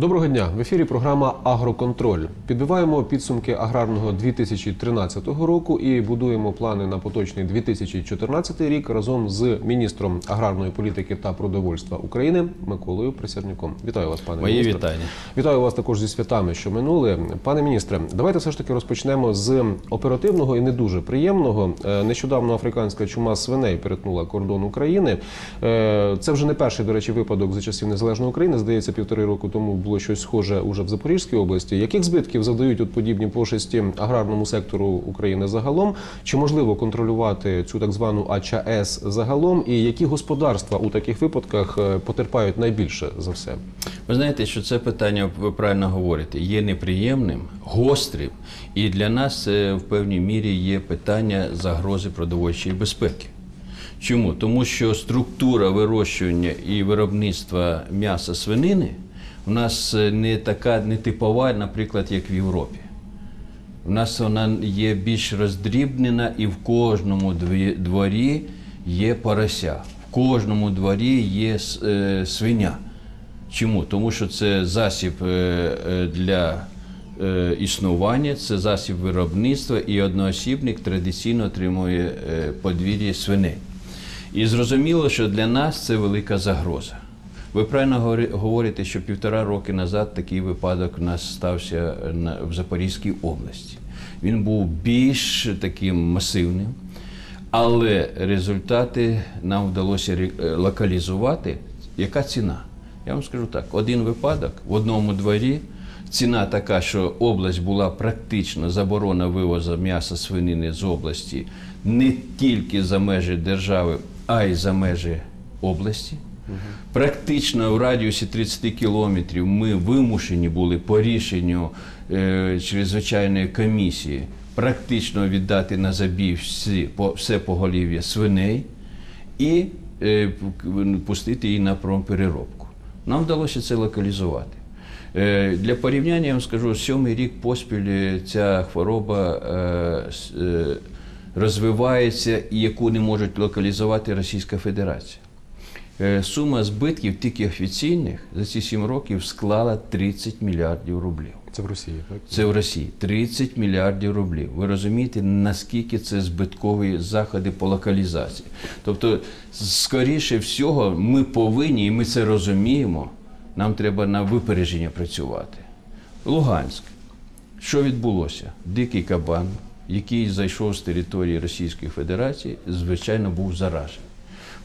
Доброго дня! В ефірі програма Агроконтроль. Підбиваємо підсумки аграрного 2013 року і будуємо плани на поточний 2014 рік разом з міністром аграрної політики та продовольства України Миколою Присяднюком. Вітаю вас, пане Мої міністре. вітання. Вітаю вас також зі святами, що минули. Пане міністре, давайте все ж таки розпочнемо з оперативного і не дуже приємного. Е, Нещодавно африканська чума свиней перетнула кордон України. Е, Це вже не перший, до речі, випадок за часів незалежної України. Здається, півтори року тому було щось схоже уже в Запорізькій області. Яких збитків завдають от подібні пошесті аграрному сектору України загалом? Чи можливо контролювати цю так звану АЧАЕС загалом? І які господарства у таких випадках е, потерпають найбільше за все? Ви знаєте, що це питання, ви правильно говорите, є неприємним, гострим, і для нас це в певній мірі є питання загрози продовольчої безпеки. Чому? Тому що структура вирощування і виробництва м'яса свинини у нас е, не така не типова, наприклад, як в Європі. У нас вона є більш роздрібнена, і в кожному дворі є порося, в кожному дворі є е, свиня. Чому? Тому що це засіб е, для існування, це засіб виробництва, і одноосібник традиційно отримує подвір'я свиней. І зрозуміло, що для нас це велика загроза. Ви правильно говорите, що півтора роки назад такий випадок у нас стався в Запорізькій області. Він був більш таким масивним, але результати нам вдалося е, локалізувати. Яка ціна? Я вам скажу так: один випадок в одному дворі. Ціна така, що область була практично заборона вивозу м'яса свинини з області не тільки за межі держави, а й за межі області. Практично в радіусі 30 кілометрів ми вимушені були по рішенню е, чрезвичайної комісії практично віддати на забій всі, по, все поголів'я свиней і е, пустити її на промпереробку. Нам вдалося це локалізувати. Е, Для порівняння я вам скажу, сьомий рік поспіль е, ця хвороба е, е, розвивається і яку не можуть локалізувати Російська Федерація. Е, Сума збитків тільки офіційних за ці сім років склала 30 мільярдів рублів. Це в Росії, так? Це в Росії 30 мільярдів рублів. Ви розумієте, наскільки це збиткові заходи по локалізації? Тобто, скоріше всього, ми повинні, і ми це розуміємо. Нам треба на випередження працювати. Луганськ. Що відбулося? Дикий кабан, який зайшов з території Російської Федерації, звичайно, був заражений.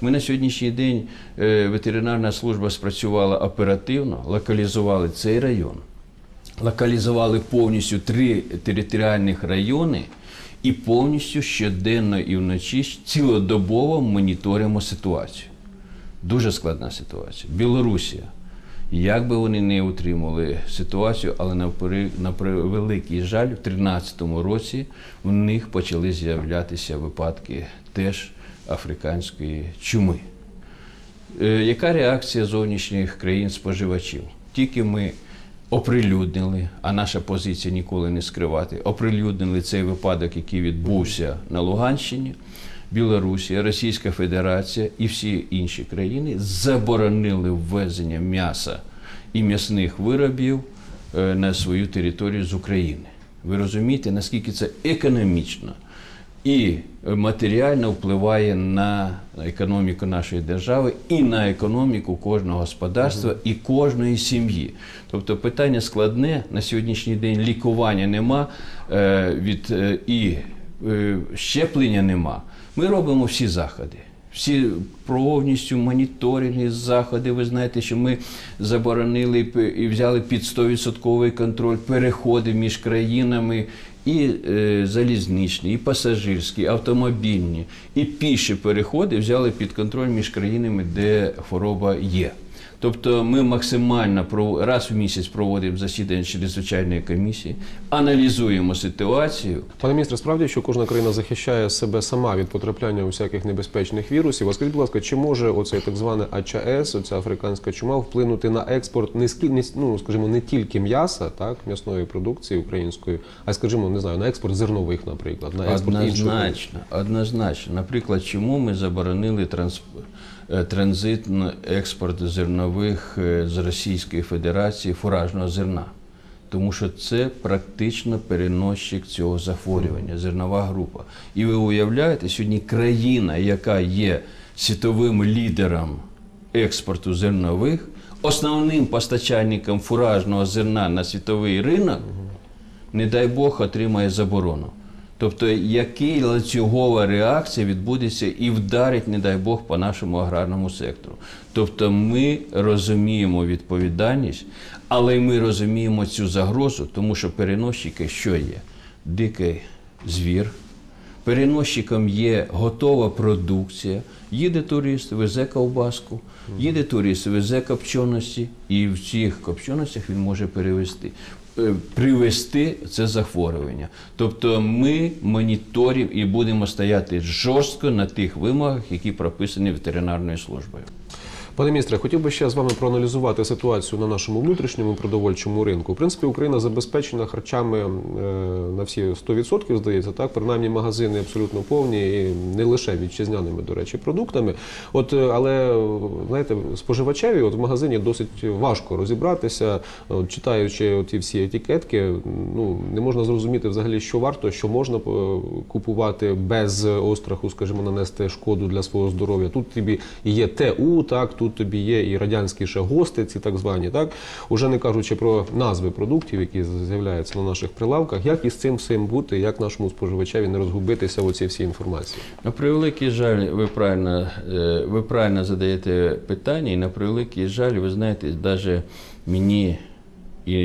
Ми на сьогоднішній день е, ветеринарна служба спрацювала оперативно, локалізували цей район локалізували повністю три територіальних райони і повністю щоденно і вночі цілодобово моніторимо ситуацію. Дуже складна ситуація. Білорусія. Як би вони не утримували ситуацію, але на превеликий жаль, в 2013 році в них почали з'являтися випадки теж африканської чуми. Е, Яка реакція зовнішніх країн споживачів? Тільки ми оприлюднили, а наша позиція ніколи не скривати, оприлюднили цей випадок, який відбувся на Луганщині. Білорусія, Російська Федерація і всі інші країни заборонили ввезення м'яса і м'ясних виробів е, на свою територію з України. Ви розумієте, наскільки це економічно і матеріально впливає на економіку нашої держави і на економіку кожного господарства і кожної сім'ї. Тобто питання складне на сьогоднішній день лікування нема е, від е, і е, щеплення нема. Ми робимо всі заходи. Всі повністю моніторинги, заходи. Ви знаєте, що ми заборонили і взяли під 100% контроль переходи між країнами і е, залізничні, і пасажирські, і автомобільні, і піші переходи взяли під контроль між країнами, де хвороба є. Тобто ми максимально раз в місяць проводимо засідання чрезвичайної комісії, аналізуємо ситуацію. Пане міністре, справді, що кожна країна захищає себе сама від потрапляння усяких небезпечних вірусів. А скажіть, будь ласка, чи може оцей так званий АЧС, оця африканська чума, вплинути на експорт не ну, скажімо, не тільки м'яса, так, м'ясної продукції української, а скажімо, не знаю, на експорт зернових, наприклад, на експорт. Однозначно, однозначно. Наприклад, чому ми заборонили трансп... е, транзитний експорт зернових е, з Російської Федерації фуражного зерна. Тому що це практично переносчик цього захворювання, зернова група. І ви уявляєте, сьогодні країна, яка є світовим лідером експорту зернових, основним постачальником фуражного зерна на світовий ринок, не дай Бог, отримає заборону. Тобто, який ланцюгова реакція відбудеться і вдарить, не дай Бог, по нашому аграрному сектору. Тобто ми розуміємо відповідальність, але ми розуміємо цю загрозу, тому що переносчики що є? Дикий звір, Переносчиком є готова продукція. Їде турист, везе ковбаску, їде турист, везе копченості, і в цих копченостях він може перевести. Е, Привести це захворювання. Тобто ми моніторимо і будемо стояти жорстко на тих вимогах, які прописані ветеринарною службою. Пане міністре, хотів би ще з вами проаналізувати ситуацію на нашому внутрішньому продовольчому ринку. В принципі, Україна забезпечена харчами е, на всі 100%, здається, так принаймні магазини абсолютно повні, і не лише вітчизняними, до речі, продуктами. От, е, але знаєте, споживачеві от в магазині досить важко розібратися, от, читаючи ті всі етикетки. Ну не можна зрозуміти взагалі, що варто, що можна е, купувати без остраху, скажімо, нанести шкоду для свого здоров'я. Тут тобі є ТУ, так тут тобі є і радянські ще гости, ці так звані, так уже не кажучи про назви продуктів, які з'являються на наших прилавках. Як із цим всім бути, як нашому споживачеві не розгубитися в оці всі інформації? На превеликий жаль, ви правильно, е, ви правильно задаєте питання, і на превеликий жаль, ви знаєте, навіть мені, і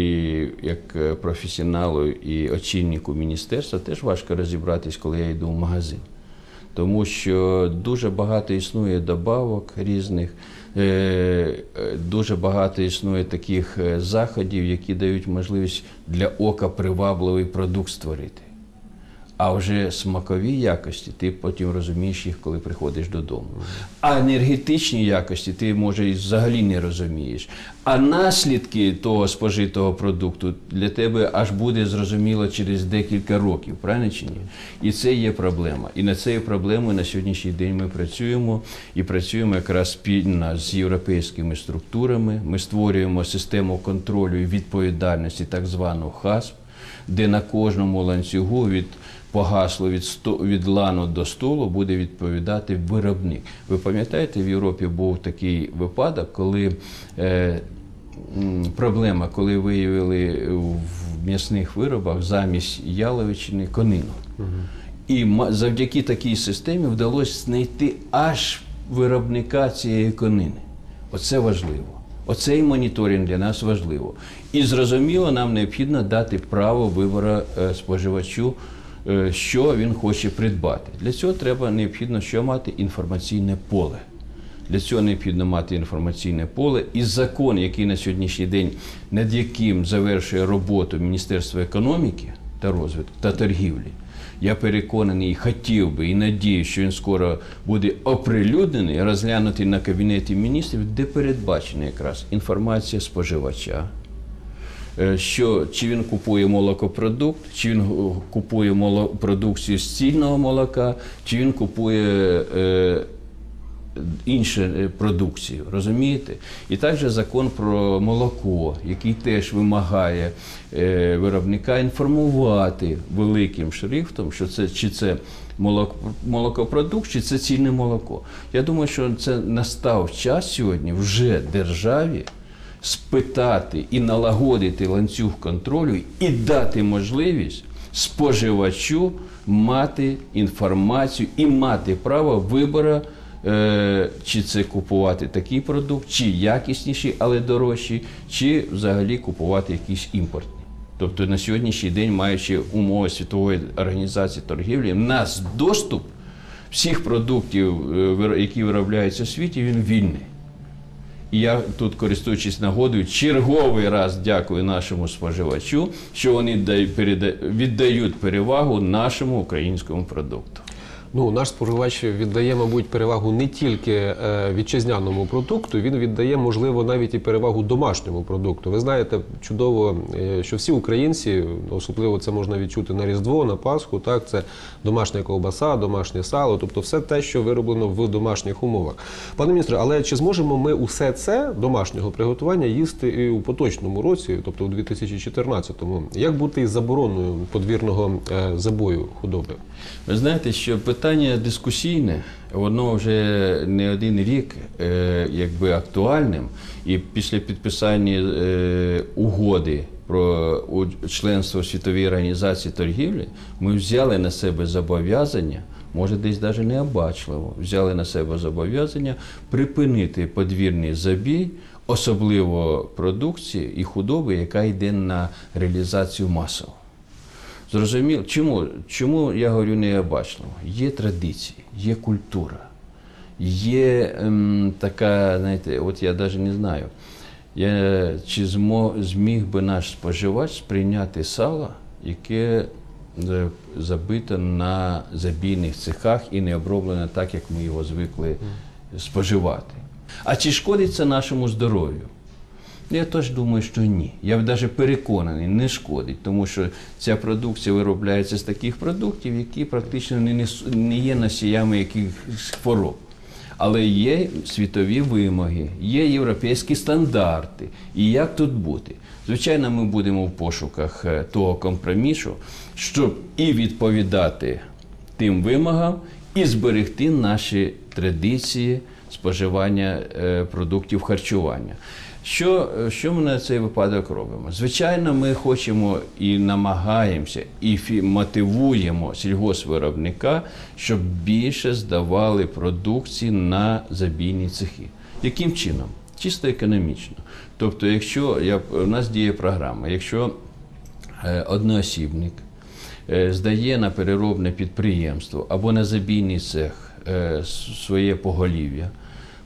як е, професіоналу і очільнику міністерства, теж важко розібратись, коли я йду в магазин. Тому що дуже багато існує добавок різних, е, е, дуже багато існує таких е, заходів, які дають можливість для ока привабливий продукт створити. А вже смакові якості ти потім розумієш їх, коли приходиш додому. А енергетичні якості ти може і взагалі не розумієш. А наслідки того спожитого продукту для тебе аж буде зрозуміло через декілька років, правильно чи ні? І це є проблема. І над цією проблемою на сьогоднішній день ми працюємо і працюємо якраз спільно з європейськими структурами. Ми створюємо систему контролю і відповідальності, так звану ХАСП де на кожному ланцюгу від погасло від сто від лану до столу буде відповідати виробник. Ви пам'ятаєте, в Європі був такий випадок, коли е, проблема, коли виявили в м'ясних виробах замість яловичини конину. І ма- завдяки такій системі вдалося знайти аж виробника цієї конини. Оце важливо. Оцей моніторинг для нас важливо. І зрозуміло, нам необхідно дати право вибору е, споживачу, що він хоче придбати. Для цього треба необхідно що мати інформаційне поле. Для цього необхідно мати інформаційне поле і закон, який на сьогоднішній день, над яким завершує роботу Міністерство економіки та розвитку та торгівлі. Я переконаний хотів би і надію, що він скоро буде оприлюднений, розглянутий на кабінеті міністрів, де передбачена якраз інформація споживача. Е, Що чи він купує молокопродукт, чи він е, купує продукцію з цільного молока, чи він купує е, іншу продукцію, розумієте? І також закон про молоко, який теж вимагає виробника інформувати великим шрифтом, що це чи це молок, молокопродукт, чи це цільне молоко. Я думаю, що це настав час сьогодні вже державі спитати і налагодити ланцюг контролю і дати можливість споживачу мати інформацію і мати право вибору, е, чи це купувати такий продукт, чи якісніший, але дорожчий, чи взагалі купувати якийсь імпортний. Тобто на сьогоднішній день, маючи умови Світової організації торгівлі, в нас доступ всіх продуктів, е, які виробляються в світі, він вільний. І я тут, користуючись нагодою, черговий раз дякую нашому споживачу, що вони віддають перевагу нашому українському продукту. Ну, наш споживач віддає, мабуть, перевагу не тільки е, вітчизняному продукту, він віддає, можливо, навіть і перевагу домашньому продукту. Ви знаєте чудово, е, що всі українці, особливо це можна відчути на Різдво, на Пасху, так, це домашня ковбаса, домашнє сало, тобто все те, що вироблено в домашніх умовах. Пане міністре, але чи зможемо ми усе це домашнього приготування їсти і у поточному році, тобто у 2014-му? Як бути із забороною подвірного е, забою худоби? Ви знаєте, що питання дискусійне, воно вже не один рік е, якби актуальним, і після підписання е, угоди про членство в світовій організації торгівлі ми взяли на себе зобов'язання. Може, десь навіть необачливо, взяли на себе зобов'язання припинити подвірний забій, особливо продукції і худоби, яка йде на реалізацію масово. Зрозуміло, чому, чому я говорю необачливо? Є традиції, є культура, є ем, така, знаєте, от я навіть не знаю, я, чи зміг би наш споживач сприйняти сало, яке е, забите на забійних цехах і не оброблене так, як ми його звикли споживати. А чи шкодить це нашому здоров'ю? Я теж думаю, що ні. Я навіть переконаний, не шкодить, тому що ця продукція виробляється з таких продуктів, які практично не, є носіями якихось хвороб. Але є світові вимоги, є європейські стандарти. І як тут бути? Звичайно, ми будемо в пошуках е, того компромісу, щоб і відповідати тим вимогам, і зберегти наші традиції споживання е, продуктів харчування. Що, що ми на цей випадок робимо? Звичайно, ми хочемо і намагаємося, і мотивуємо сільгоспвиробника, щоб більше здавали продукції на забійні цехи. Яким чином? Чисто економічно. Тобто, якщо я, у нас діє програма, якщо е, одноосібник е, здає на переробне підприємство або на забійний цех е, своє поголів'я,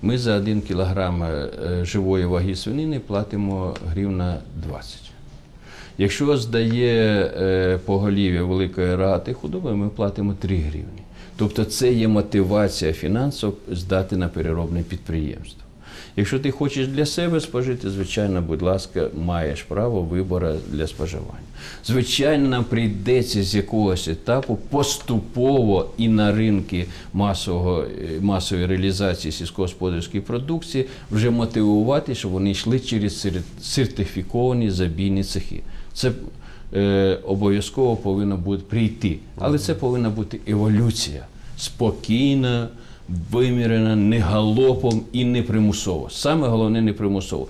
ми за 1 кілограм е, живої ваги свинини платимо гривна 20. Якщо здає е, поголів'я великої рогатої худоби, ми платимо 3 гривні. Тобто це є мотивація фінансово здати на переробне підприємство. Якщо ти хочеш для себе спожити, звичайно, будь ласка, маєш право вибору для споживання. Звичайно, нам прийдеться з якогось етапу поступово і на ринки масового, е, масової реалізації сільськогосподарської продукції вже мотивувати, щоб вони йшли через сертифіковані забійні цехи. Це е, обов'язково повинно буде прийти. Але це повинна бути еволюція спокійна, вимірена, не галопом і не примусово. Саме головне не примусово.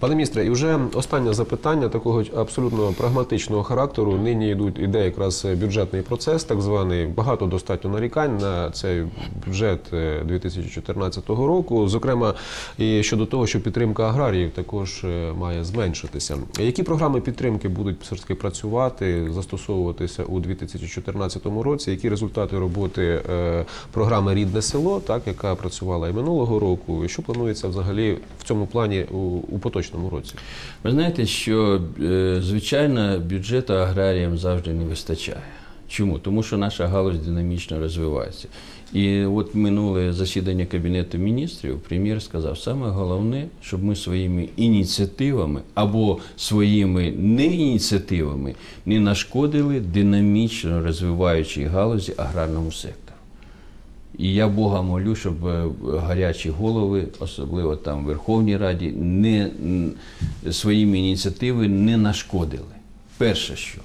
Пане міністре, і вже останнє запитання такого абсолютно прагматичного характеру. Нині йдуть іде якраз бюджетний процес, так званий. Багато достатньо нарікань на цей бюджет е, 2014 року. Зокрема, і щодо того, що підтримка аграріїв також е, має зменшитися. Які програми підтримки будуть все ж таки працювати, застосовуватися у 2014 році? Які результати роботи е, програми Рідне село, так яка працювала і минулого року? І що планується взагалі в цьому плані у, у поточному році? Ви знаєте, що е, звичайно бюджету аграріям завжди не вистачає. Чому? Тому що наша галузь динамічно розвивається. І от минуле засідання Кабінету міністрів прем'єр сказав, саме головне, щоб ми своїми ініціативами або своїми неініціативами не нашкодили динамічно розвиваючій галузі аграрному сектору. І я Бога молю, щоб е, гарячі голови, особливо там в Верховній Раді, не, своїми ініціативами не нашкодили. Перше, що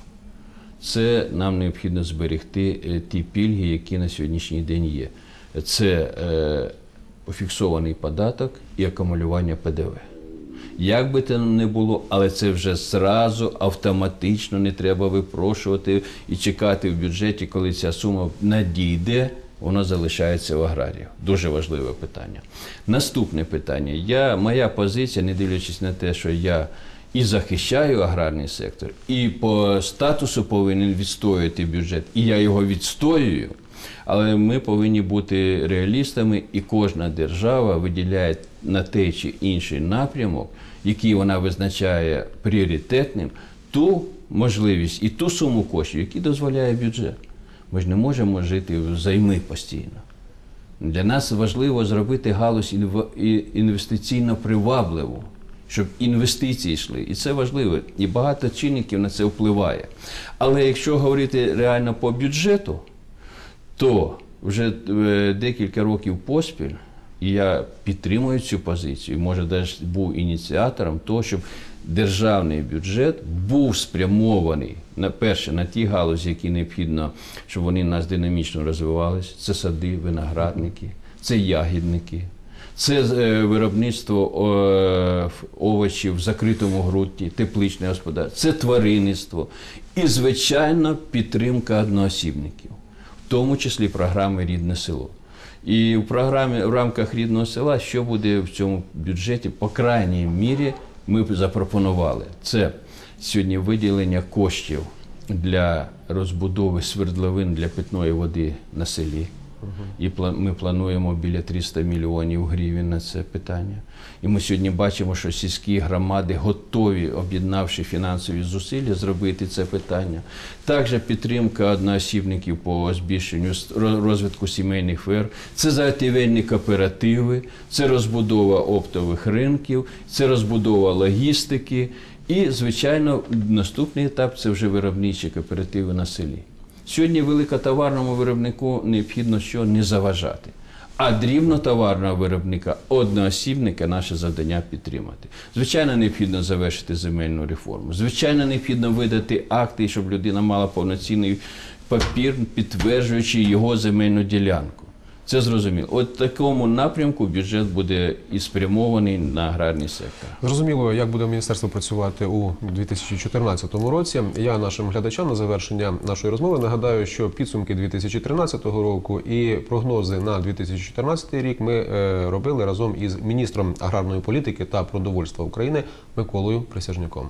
це нам необхідно зберегти е, ті пільги, які на сьогоднішній день є. Це е, фіксований податок і акумулювання ПДВ. Як би це не було, але це вже зразу автоматично не треба випрошувати і чекати в бюджеті, коли ця сума надійде, воно залишається в аграріїв. Дуже важливе питання. Наступне питання. Я, моя позиція, не дивлячись на те, що я і захищаю аграрний сектор, і по статусу повинен відстоювати бюджет, і я його відстоюю. Але ми повинні бути реалістами, і кожна держава виділяє на той чи інший напрямок, який вона визначає пріоритетним, ту можливість і ту суму коштів, які дозволяє бюджет. Ми ж не можемо жити взайми постійно. Для нас важливо зробити галузь інвестиційно привабливу, щоб інвестиції йшли. І це важливо. І багато чинників на це впливає. Але якщо говорити реально по бюджету, то вже е, декілька років поспіль, я підтримую цю позицію, може, навіть був ініціатором того, щоб державний бюджет був спрямований на перше на ті галузі, які необхідно, щоб вони у нас динамічно розвивалися. Це сади, виноградники, це ягідники. Це е, виробництво овочів в закритому ґрунті, тепличне господарство, це тваринництво і, звичайно, підтримка одноосібників, в тому числі програми Рідне село. І в програмі в рамках рідного села, що буде в цьому бюджеті, по крайній мірі, ми запропонували. Це сьогодні виділення коштів для розбудови свердловин для питної води на селі. І ми плануємо біля 300 мільйонів гривень на це питання. І ми сьогодні бачимо, що сільські громади готові, об'єднавши фінансові зусилля, зробити це питання. Також підтримка одноосібників по збільшенню розвитку сімейних ферм, це заготівельні кооперативи, це розбудова оптових ринків, це розбудова логістики. І, звичайно, наступний етап це вже виробничі кооперативи на селі. Сьогодні великотоварному виробнику необхідно що не заважати. А дрібнотоварного виробника, одноосібника, наше завдання підтримати. Звичайно, необхідно завершити земельну реформу. Звичайно, необхідно видати акти, щоб людина мала повноцінний папір, підтверджуючи його земельну ділянку. Це зрозуміло. От такому напрямку бюджет буде і спрямований на аграрний сектор. Зрозуміло, як буде міністерство працювати у 2014 році. Я нашим глядачам на завершення нашої розмови нагадаю, що підсумки 2013 року і прогнози на 2014 рік ми е, робили разом із міністром аграрної політики та продовольства України Миколою Присяжняком.